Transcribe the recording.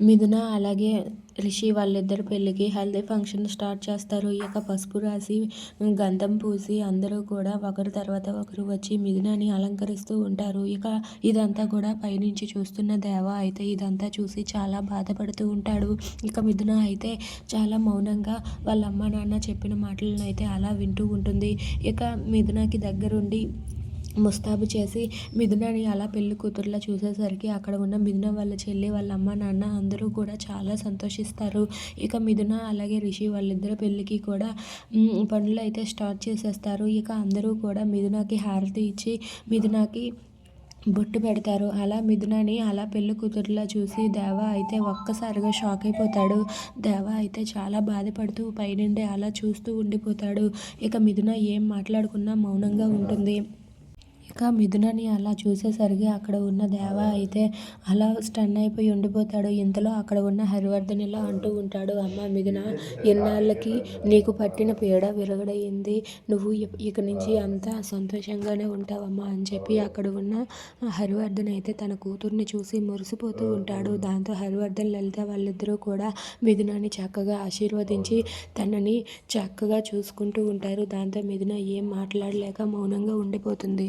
మిథున అలాగే రిషి వాళ్ళిద్దరి పెళ్ళికి హల్దీ ఫంక్షన్ స్టార్ట్ చేస్తారు. ఇక పసుపు రాసి గంధం పూసి అందరూ కూడా ఒకరి తర్వాత ఒకరు వచ్చి మిథునని అలంకరిస్తూ ఉంటారు. ఇక ఇదంతా కూడా పైనుంచి చూస్తున్న దేవ అయితే ఇదంతా చూసి చాలా బాధపడుతూ ఉంటాడు. ఇక మిథున అయితే చాలా మౌనంగా వాళ్ళ అమ్మ నాన్న చెప్పిన మాటలను అయితే అలా వింటూ ఉంటుంది. ఇక మిథునకి దగ్గరుండి ముస్తాబు చేసి మిథునని అలా పెళ్ళి కూతురులా చూసేసరికి అక్కడ ఉన్న మిథున వాళ్ళ చెల్లి వాళ్ళ అమ్మ నాన్న అందరూ కూడా చాలా సంతోషిస్తారు. ఇక మిథున అలాగే రిషి వాళ్ళిద్దరు పెళ్ళికి కూడా పనులు అయితే స్టార్ట్ చేసేస్తారు. ఇక అందరూ కూడా మిథునకి హారతి ఇచ్చి మిథునకి బొట్టు పెడతారు. అలా మిథునని అలా పెళ్ళి కూతురులా చూసి దేవ అయితే ఒక్కసారిగా షాక్ అయిపోతాడు. దేవ అయితే చాలా బాధపడుతూ పైనుండి అలా చూస్తూ ఉండిపోతాడు. ఇక మిథున ఏం మాట్లాడుకున్నా మౌనంగా ఉంటుంది. ఇక మిథునని అలా చూసేసరికి అక్కడ ఉన్న దేవ అయితే అలా స్టన్ అయిపోయి ఉండిపోతాడు. ఇంతలో అక్కడ ఉన్న హరివర్ధన్ ఇలా అంటూ ఉంటాడు అమ్మ మిథున ఎన్నాళ్ళకి నీకు పట్టిన పీడ విరగడయింది నువ్వు ఇక నుంచి అంతా సంతోషంగానే ఉంటావమ్మా అని చెప్పి అక్కడ ఉన్న హరివర్ధన్ అయితే తన కూతుర్ని చూసి మురిసిపోతూ ఉంటాడు. దాంతో హరివర్ధన్ లలిత వాళ్ళిద్దరూ కూడా మిథునాన్ని చక్కగా ఆశీర్వదించి తనని చక్కగా చూసుకుంటూ ఉంటారు. దాంతో మిథున ఏం మాట్లాడలేక మౌనంగా ఉండిపోతుంది.